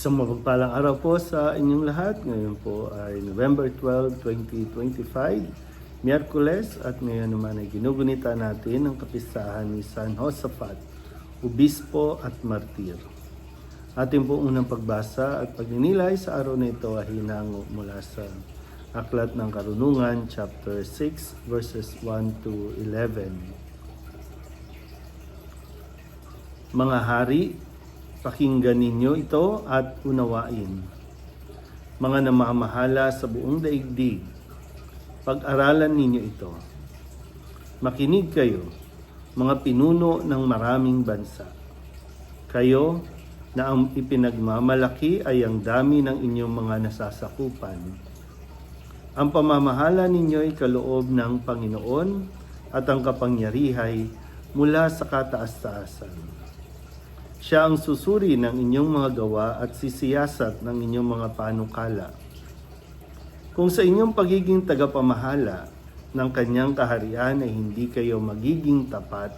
Isang mapagpalang araw po sa inyong lahat. Ngayon po ay November 12, 2025, Miyerkules at ngayon naman ay ginugunita natin ang kapistahan ni San Josaphat, Obispo at Martir. Ating po unang pagbasa at pagninilay sa araw na ito ay hinango mula sa Aklat ng Karunungan, chapter 6, verses 1 to 11. Mga hari, pakinggan ninyo ito at unawain. Mga namamahala sa buong daigdig, pag-aralan ninyo ito. Makinig kayo, mga pinuno ng maraming bansa. Kayo na ang ipinagmamalaki ay ang dami ng inyong mga nasasakupan. Ang pamamahala ninyo ay kaloob ng Panginoon at ang kapangyarihay mula sa kataas-taasan. Siya ang susuri ng inyong mga gawa at sisiyasat ng inyong mga panukala. Kung sa inyong pagiging tagapamahala ng kanyang kaharian ay hindi kayo magiging tapat,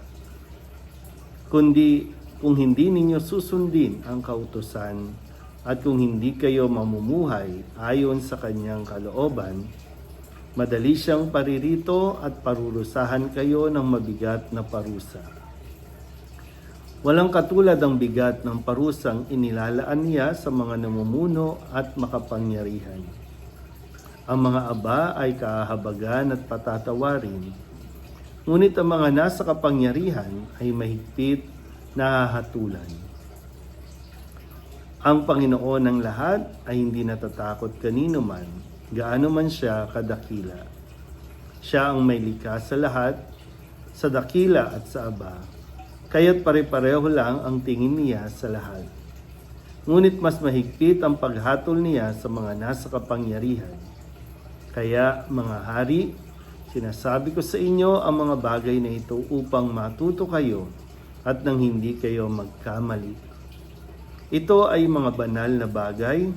kundi kung hindi ninyo susundin ang kautusan at kung hindi kayo mamumuhay ayon sa kanyang kalooban, madali siyang paririto at parurusahan kayo ng mabigat na parusa. Walang katulad ang bigat ng parusang inilalaan niya sa mga namumuno at makapangyarihan. Ang mga aba ay kahabagan at patatawarin, ngunit ang mga nasa kapangyarihan ay mahigpit na hahatulan. Ang Panginoon ng lahat ay hindi natatakot kanino man, gaano man siya kadakila. Siya ang may likha sa lahat, sa dakila at sa aba, kaya't pare-pareho lang ang tingin niya sa lahat. Ngunit mas mahigpit ang paghatol niya sa mga nasa kapangyarihan. Kaya mga hari, sinasabi ko sa inyo ang mga bagay na ito upang matuto kayo at nang hindi kayo magkamali. Ito ay mga banal na bagay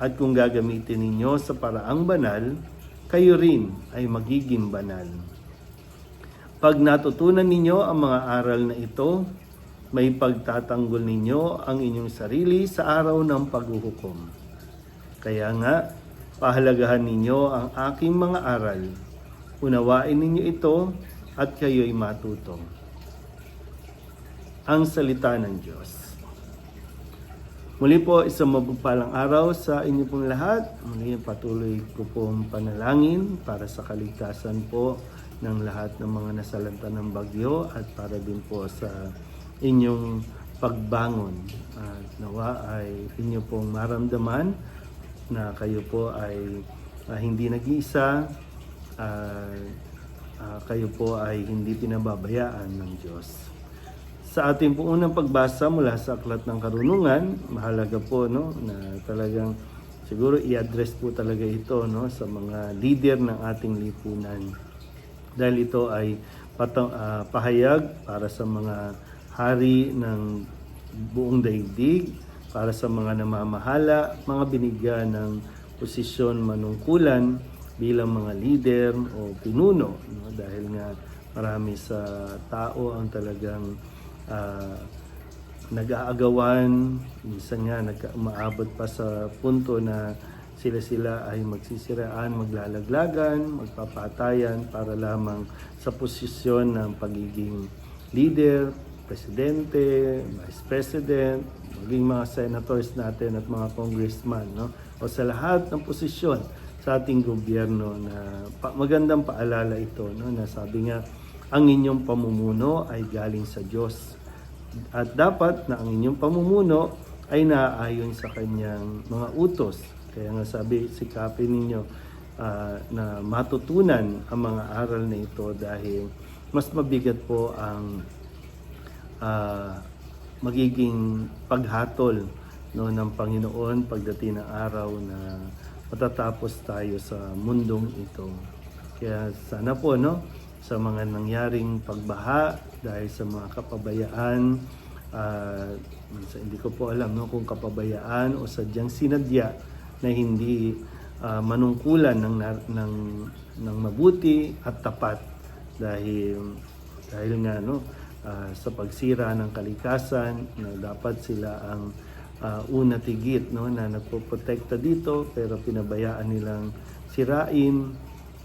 at kung gagamitin ninyo sa paraang banal, kayo rin ay magiging banal. Pag natutunan ninyo ang mga aral na ito, may pagtatanggol ninyo ang inyong sarili sa araw ng paghuhukom. Kaya nga, pahalagahan ninyo ang aking mga aral. Unawain ninyo ito at kayo'y matuto. Ang salita ng Diyos. Muli po, isang mapagpalang araw sa inyo pong lahat. Muli patuloy ko pong panalangin para sa kaligtasan po ng lahat ng mga nasalanta ng bagyo at para din po sa inyong pagbangon. At nawa ay inyo pong maramdaman na kayo po ay ah, hindi nag-iisa, ah, ah, kayo po ay hindi pinababayaan ng Diyos. Sa ating po unang pagbasa mula sa Aklat ng Karunungan, mahalaga po no na talagang siguro i-address po talaga ito no sa mga leader ng ating lipunan. Dahil ito ay patang, ah, pahayag para sa mga hari ng buong daigdig, para sa mga namamahala, mga binigyan ng posisyon manungkulan bilang mga leader o pinuno no? dahil nga marami sa tao ang talagang ah, nag-aagawan, minsan nga nagka- umaabot pa sa punto na sila-sila ay magsisiraan, maglalaglagan, magpapatayan para lamang sa posisyon ng pagiging leader, presidente, vice president, maging mga senators natin at mga congressman, no? O sa lahat ng posisyon sa ating gobyerno na pa- magandang paalala ito, no? Na sabi nga, ang inyong pamumuno ay galing sa Diyos. At dapat na ang inyong pamumuno ay naaayon sa kanyang mga utos. Kaya nga sabi, sikapin ninyo ah, na matutunan ang mga aral na ito dahil mas mabigat po ang ah, magiging paghatol no, ng Panginoon pagdating ng araw na matatapos tayo sa mundong ito. Kaya sana po no, sa mga nangyaring pagbaha dahil sa mga kapabayaan minsan hindi ko po alam no kung kapabayaan o sadyang sinadya na hindi ah, manungkulan ng ng ng mabuti at tapat dahil dahil nga no ah, sa pagsira ng kalikasan na dapat sila ang ah, una tigit no na nagpoprotekta dito pero pinabayaan nilang sirain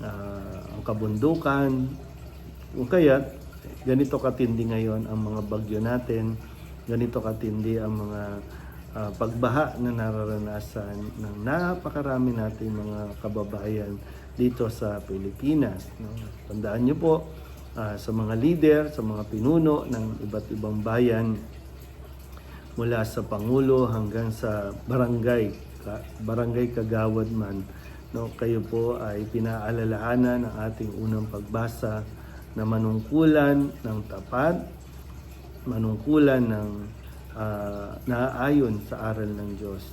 ah, ang kabundukan. Kung kaya ganito katindi ngayon ang mga bagyo natin ganito katindi ang mga ah, pagbaha na nararanasan ng napakarami nating mga kababayan dito sa Pilipinas no? tandaan niyo po ah, sa mga leader sa mga pinuno ng iba't ibang bayan mula sa pangulo hanggang sa barangay barangay kagawad man no kayo po ay pinaalalahanan ng ating unang pagbasa na manungkulan ng tapat manungkulan ng ah, naaayon sa aral ng Diyos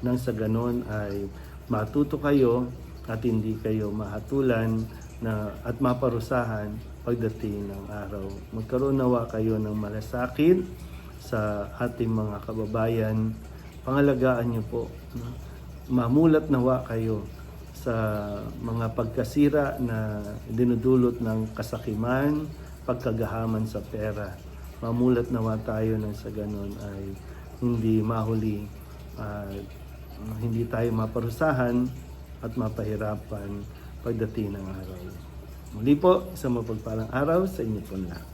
nang sa ganon ay matuto kayo at hindi kayo mahatulan na at maparusahan pagdating ng araw. Magkaroon nawa kayo ng malasakit sa ating mga kababayan. Pangalagaan niyo po. no? Mamulat nawa kayo sa mga pagkasira na dinudulot ng kasakiman, pagkagahaman sa pera. Mamulat nawa tayo nang sa ganun ay hindi mahuli at hindi tayo maparusahan at mapahirapan pagdating ng araw. Muli po, isang mapagpalang araw sa inyo po lahat.